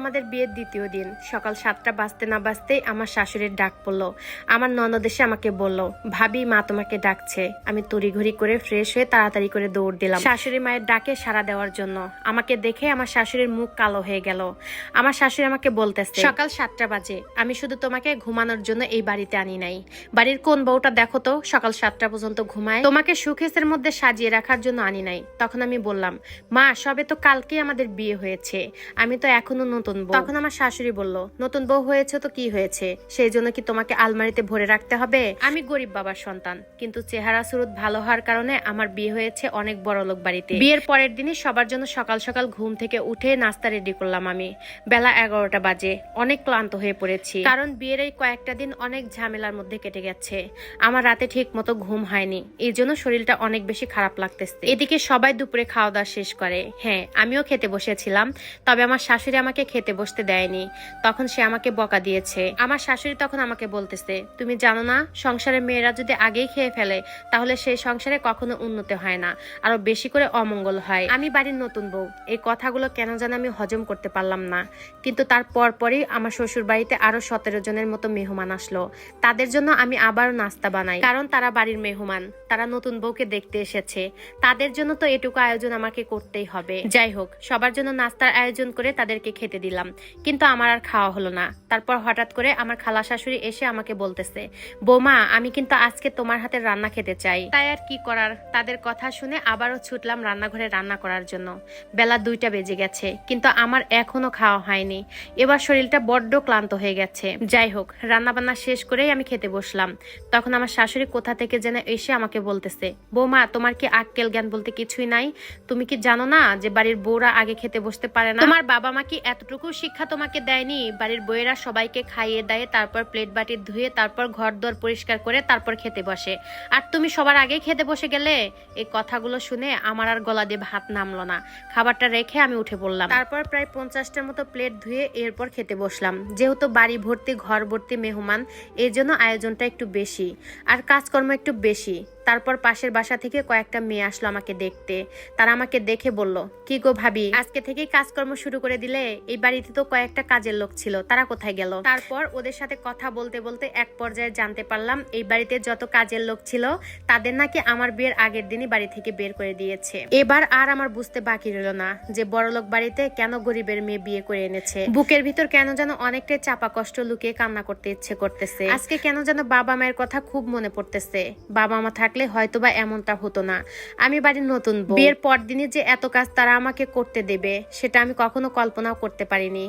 আমাদের বিয়ের দ্বিতীয় দিন। সকাল সাতটা বাজতে না বাজতেই আমার শাশুড়ির ডাক পড়ল। আমার ননদ এসে আমাকে বলল, ভাবি, মা তোমাকে ডাকছে। আমি তড়িঘড়ি করে ফ্রেশ হয়ে তাড়াতাড়ি করে দৌড় দিলাম। শাশুড়ি মায়ের ডাকে সাড়া দেওয়ার জন্য। আমাকে দেখে আমার শাশুড়ির মুখ কালো হয়ে গেল। আমার শাশুড়ি আমাকে বলতেছে, সকাল সাতটা বাজে। আমি শুধু তোমাকে ঘুমানোর জন্য এই বাড়িতে আনি নাই। বাড়ির কোন বউটা দেখো তো, সকাল সাতটা পর্যন্ত ঘুমায়। তোমাকে সুখেসের মধ্যে সাজিয়ে রাখার জন্য আনি নাই। তখন আমি বললাম, মা, সবে তো কালকে আমাদের বিয়ে হয়েছে। আমি তো এখনও নতুন বউ। তখন আমার শাশুড়ি বলল, নতুন বউ হয়েছে তো কি হয়েছে? সেই জন্য কি তোমাকে আলমারিতে ভরে রাখতে হবে? আমি গরিব বাবার সন্তান, কিন্তু চেহারা সুরত ভালো হওয়ার কারণে আমার বিয়ে হয়েছে অনেক বড় লোক বাড়িতে। বিয়ের পরের দিনই সবার জন্য সকাল সকাল ঘুম থেকে উঠে নাস্তা রেডি করলাম আমি। বেলা এগারোটা বাজে, অনেক ক্লান্ত হয়ে পড়েছি। কারণ বিয়ের এই কয়েকটা দিন অনেক ঝামেলার মধ্যে কেটে গেছে। আমার রাতে ঠিক মতো ঘুম হয়নি এই জন্য শরীরটা অনেক বেশি খারাপ লাগতেছে। এদিকে সবাই দুপুরে খাওয়া দাওয়া শেষ করে। হ্যাঁ আমিও খেতে বসেছিলাম, তবে আমার শাশুড়ি আমাকে খেতে বসতে দেয়নি। তখন সে আমাকে বকা দিয়েছে। আমার শাশুড়ি তখন আমাকে বলতেছে, তুমি জানো না সংসারের মেয়েরা যদি আগেই খেয়ে ফেলে, তাহলে সেই সংসারে কখনো উন্নতি হয় না, আরও বেশি করে অমঙ্গল হয়। আমি বাড়ির নতুন বউ, এই কথাগুলো কেন যেন আমি হজম করতে পারলাম না। কিন্তু তার পরপরই আমার শ্বশুর বাড়িতে আরও সতেরো জনের মতো মেহমান আসলো। তাদের জন্য আমি আবার নাস্তা বানাই। কারণ তারা বাড়ির মেহমান, তারা নতুন বউকে দেখতে এসেছে। তাদের জন্য তো এটুকু আয়োজন আমাকে করতেই হবে। যাই হোক, সবার জন্য নাস্তার আয়োজন করে তাদেরকে খেতে দিলাম। কিন্তু আমার আর খাওয়া হলো না। তারপর হঠাৎ করে আমার খালা শাশুড়ি এসে আমাকে বলতেছে, বৌমা, আমি কিন্তু আজকে তোমার হাতের রান্না খেতে চাই। তাই আর কি করার? তাদের কথা শুনে আবারও ছুটলাম রান্নাঘরে রান্না করার জন্য। বেলা দুইটা বেজে গেছে, কিন্তু আমার এখনও খাওয়া হয়নি। এবার শরীরটা বড্ড ক্লান্ত হয়ে গেছে। যাই হোক রান্না বান্না শেষ করেই আমি খেতে বসলাম। তখন আমার শাশুড়ি কোথা থেকে যেন এসে আমাকে বলতেছে, বৌমা, তোমার কি আক্কেল জ্ঞান বলতে কিছুই নাই? তুমি কি জানো না যে বাড়ির বউরা আগে খেতে বসতে পারে না? তোমার বাবা মা কি এতটুকু শিক্ষা তোমাকে দেয়নি। বাড়ির বইয়েরা সবাইকে খাইয়ে দেয়, তারপর প্লেট বাটি ধুয়ে, তারপর ঘর দর পরিষ্কার করে, তারপর খেতে বসে। আর তুমি সবার আগে খেতে বসে গেলে? এই কথাগুলো শুনে আমার আর গলা দিয়ে ভাত নামলো না। খাবারটা রেখে আমি উঠে পড়লাম। তারপর প্রায় পঞ্চাশটার মতো প্লেট ধুয়ে এরপর খেতে বসলাম। যেহেতু বাড়ি ভর্তি, ঘর ভর্তি মেহমান, এর জন্য আয়োজনটা একটু বেশি। আর কাজকর্ম একটু বেশি। তারপর পাশের বাসা থেকে কয়েকটা মেয়ে আসলো আমাকে দেখতে। তারা আমাকে দেখে বলল, কি গো ভাবি, আজকে থেকেই কাজকর্ম শুরু করে দিলে এই বাড়িতে তো কয়েকটা কাজের লোক ছিল, তারা কোথায় গেল? তারপর ওদের সাথে কথা বলতে বলতে এক পর্যায়ে জানতে পারলাম, এই বাড়িতে যত কাজের লোক ছিল, তাদের নাকি আমার বিয়ের আগের দিনই বাড়ি থেকে বের করে দিয়েছে। এবার আর আমার বুঝতে বাকি রইল না যে বড়লোক বাড়িতে কেন গরিবের মেয়ে বিয়ে করে এনেছে। বুকের ভিতর কেন যেন অনেকটাই চাপা কষ্ট লুকিয়ে কান্না করতে ইচ্ছে করতেছে। আজকে কেন যেন বাবা মায়ের কথা খুব মনে পড়তেছে। বাবা মা থাকলে হয়তোবা এমনটা হতো না। আমি বাড়ির নতুন বিয়ের পর দিনে যে এত কাজ তারা আমাকে করতে দেবে, সেটা আমি কখনো কল্পনাও করতে পারিনি।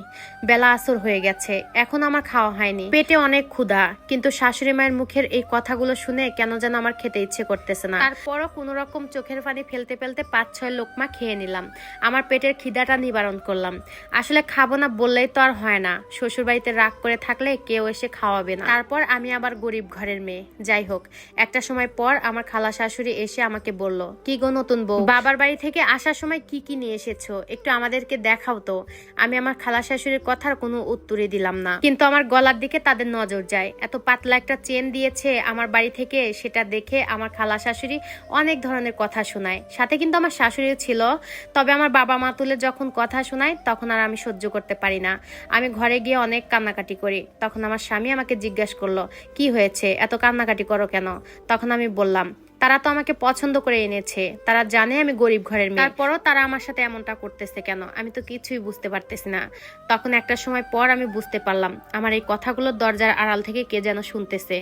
বেলা আসর হয়ে গেছে, এখন আমার খাওয়া হয়নি। পেটে অনেক ক্ষুধা, কিন্তু শাশুড়ি মায়ের মুখের এই কথাগুলো শুনে কেন যেন আমার খেতে ইচ্ছে করতেছে না। তারপরও কোন রকম চোখের পানি ফেলতে ফেলতে পাঁচ, ছয় লোকমা খেয়ে নিলাম। আমার পেটের খিদাটা নিবারণ করলাম। আসলে খাব না বললেই তো আর হয় না। শ্বশুর বাড়িতে রাগ করে থাকলে কেউ এসে খাওয়াবে না। তারপর আমি আবার গরিব ঘরের মেয়ে। যাই হোক, একটা সময় পর আমার খালা শাশুড়ি এসে আমাকে বলল, কি গো নতুন বউ? বাবার বাড়ি থেকে আসার সময় কি কি নিয়ে এসেছ? একটু আমাদেরকে দেখাও তো। আমি আমার খালা শাশুড়ির কথার কোনো উত্তরই দিলাম না। কিন্তু আমার গলার দিকে তাদের নজর যায়। এত পাতলা একটা চেন দিয়েছে আমার বাড়ি থেকে, সেটা দেখে আমার খালা শাশুড়ি অনেক ধরনের কথা শোনায়। সাথে কিন্তু আমার শাশুড়িও ছিল। তবে আমার বাবা মা তুলে যখন কথা শোনায়, তখন আর আমি সহ্য করতে পারি না। আমি ঘরে গিয়ে অনেক কান্নাকাটি করি। তখন আমার স্বামী আমাকে জিজ্ঞাসা করল, কি হয়েছে? এত কান্নাকাটি করো কেন? তখন আমি বললাম করলাম তারা তো আমাকে পছন্দ করে এনেছে। তারা জানে আমি গরিব ঘরের মেয়ে। তারপরও তারা আমার সাথে এমনটা করতেছে কেন? আমি তো কিছুই বুঝতে পারতেছি না। তখন একটা সময় পর আমি বুঝতে পারলাম, আমার এই কথাগুলো দরজার আড়াল থেকে কে যেন শুনতেছে।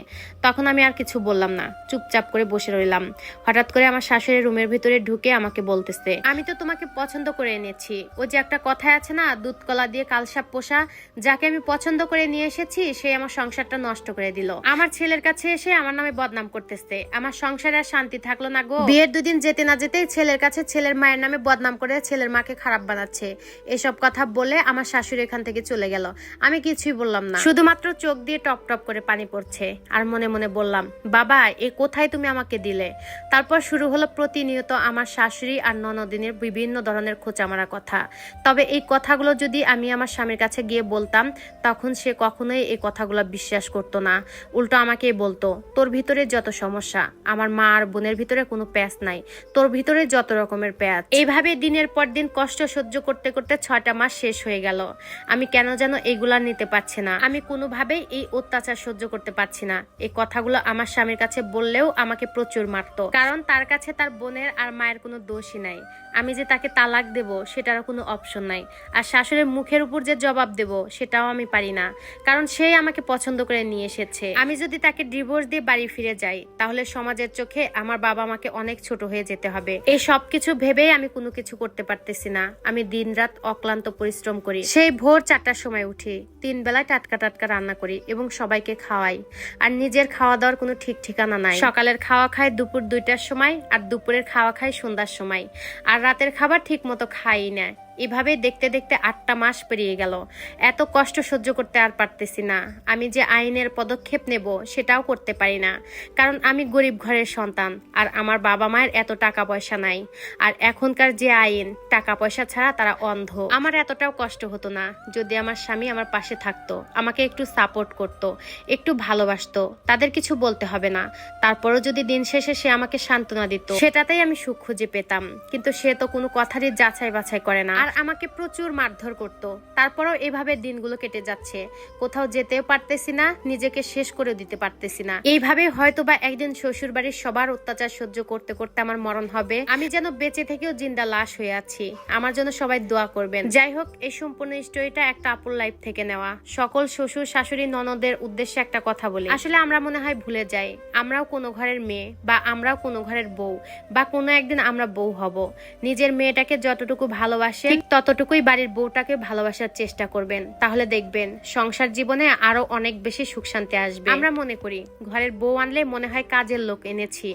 তখন আমি আর কিছু বললাম না, চুপচাপ করে বসে রইলাম। হঠাৎ করে আমার শাশুড়ি রুমের ভিতরে ঢুকে আমাকে বলতেছে, আমি তো তোমাকে পছন্দ করে এনেছি। ওই যে একটা কথায় আছে না দুধ কলা দিয়ে কালসাপ পোষা, যাকে আমি পছন্দ করে নিয়ে এসেছি, সে আমার সংসারটা নষ্ট করে দিল। আমার ছেলের কাছে এসে আমার নামে বদনাম করতেছে। আমার সংসারে শান্তি থাকল না গো। বিয়ের দুদিন যেতে না যেতেই ছেলের কাছে ছেলের মায়ের নামে বদনাম করে ছেলের মাকে খারাপ বানাচ্ছে। এসব কথা বলে আমার শাশুড়ি এখান থেকে চলে গেল। আমি কিছুই বললাম না। শুধুমাত্র চোখ দিয়ে টপ টপ করে পানি পড়ছে। আর মনে মনে বললাম, বাবা, এ কোথায় তুমি আমাকে দিলে? তারপর শুরু হলো প্রতিনিয়ত আমার শাশুড়ি আর ননদিনের বিভিন্ন ধরনের খোঁচা মারা কথা। তবে এই কথাগুলো যদি আমি আমার স্বামীর কাছে গিয়ে বলতাম, তখন সে কখনোই এই কথাগুলো বিশ্বাস করতো না। উল্টো আমাকেই বলতো, তোর ভিতরে যত সমস্যা, আমার মা আমার বোনের ভিতরে কোনো প্যাঁচ নাই। তোর ভিতরে যত রকমের প্যাঁচ। এইভাবে দিনের পর দিন কষ্ট সহ্য করতে করতে ছয়টা মাস শেষ হয়ে গেল। আমি কেন যেন এগুলা নিতে পারছি না। আমি কোনোভাবেই এই অত্যাচার সহ্য করতে পারছি না। এই কথাগুলো আমার স্বামীর কাছে বললেও আমাকে প্রচুর মারতো। কারণ তার কাছে তার বোনের আর মায়ের কোনো দোষই নাই। আমি যে তাকে তালাক দেব সেটারও কোনো অপশন নাই। আর শাশুড়ির মুখের উপর যে জবাব দেব, সেটাও আমি পারি না। কারণ সেই আমাকে পছন্দ করে নিয়ে এসেছে। আমি যদি তাকে ডিভোর্স দিয়ে বাড়ি ফিরে যাই, তাহলে সমাজের চোখে আমার বাবা আমাকে অনেক ছোট হয়ে যেতে হবে। এই সব কিছু ভেবেই আমি কোনো কিছু করতে পারতেছি না। আমি দিনরাত অক্লান্ত পরিশ্রম করি। সেই ভোর চারটার সময় উঠি, তিন বেলায় টাটকা টাটকা রান্না করি এবং সবাইকে খাওয়াই। আর নিজের খাওয়া দাওয়ার কোনো ঠিক ঠিকানা নাই। সকালের খাওয়া খাই দুপুর দুইটার সময় আর দুপুরের খাওয়া খাই সন্ধ্যার সময়। আর রাতের খাবার ঠিক মতো খাই না। এভাবে দেখতে দেখতে আটটা মাস পেরিয়ে গেল। এত কষ্ট সহ্য করতে আর পারতেছি না। আমি যে আইনের পদক্ষেপ নেব সেটাও করতে পারি না। কারণ আমি গরিব ঘরের সন্তান, আর আমার বাবা মায়ের এত টাকা পয়সা নাই। আর এখনকার যে আইন, টাকা পয়সা ছাড়া তারা অন্ধ। আমার এতটাও কষ্ট হতো না যদি আমার স্বামী আমার পাশে থাকতো, আমাকে একটু সাপোর্ট করতো, একটু ভালোবাসতো। তাদের কিছু বলতে হবে না। তারপরও যদি দিন শেষে সে আমাকে সান্ত্বনা দিত, সেটাতেই আমি সুখ খুঁজে পেতাম। কিন্তু সে তো কোনো কথারই যাচাই বাছাই করে না। আর আমাকে প্রচুর মারধর করতো। তারপরও এভাবে দিনগুলো কেটে যাচ্ছে। কোথাও যেতেও পারতেছি না, নিজেকে শেষ করে দিতে পারতেছি না। এইভাবে হয়তো বা একদিন শ্বশুর বাড়ির সবার অত্যাচার সহ্য করতে করতে আমার মরণ হবে। আমি যেন বেঁচে থেকেও জিন্দা লাশ হয়ে আছি। আমার জন্য সবাই দোয়া করবেন। যাই হোক, এই সম্পূর্ণ স্টোরিটা একটা আপুর লাইফ থেকে নেওয়া। সকল শ্বশুর, শাশুড়ি, ননদের উদ্দেশ্যে একটা কথা বলি। আসলে আমরা মনে হয় ভুলে যাই। আমরাও কোনো ঘরের মেয়ে বা আমরাও কোনো ঘরের বউ বা কোনো একদিন আমরা বউ হব। নিজের মেয়েটাকে যতটুকু ভালোবাসে ততটুকুই বাড়ির বউটাকে ভালোবাসার চেষ্টা করবেন। তাহলে দেখবেন, সংসার জীবনে আরও অনেক বেশি সুখ শান্তি আসবে। আমরা মনে করি, ঘরের বউ আনলে মনে হয় কাজের লোক এনেছি।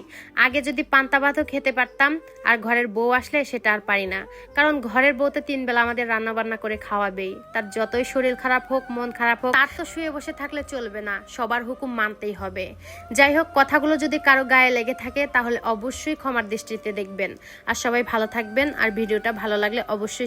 আগে যদি পান্তা ভাতও খেতে পারতাম, আর ঘরের বউ আসলে সেটা আর পারি না। কারণ ঘরের বউতে তিন বেলা আমাদের রান্না বান্না করে খাওয়াবেই। তার যতই শরীর খারাপ হোক, মন খারাপ হোক, তার তো শুয়ে বসে থাকলে চলবে না। সবার হুকুম মানতেই হবে। যাই হোক, কথাগুলো যদি কারও গায়ে লেগে থাকে, তাহলে অবশ্যই ক্ষমার দৃষ্টিতে দেখবেন। আর সবাই ভালো থাকবেন, আর ভিডিওটা ভালো লাগলে অবশ্যই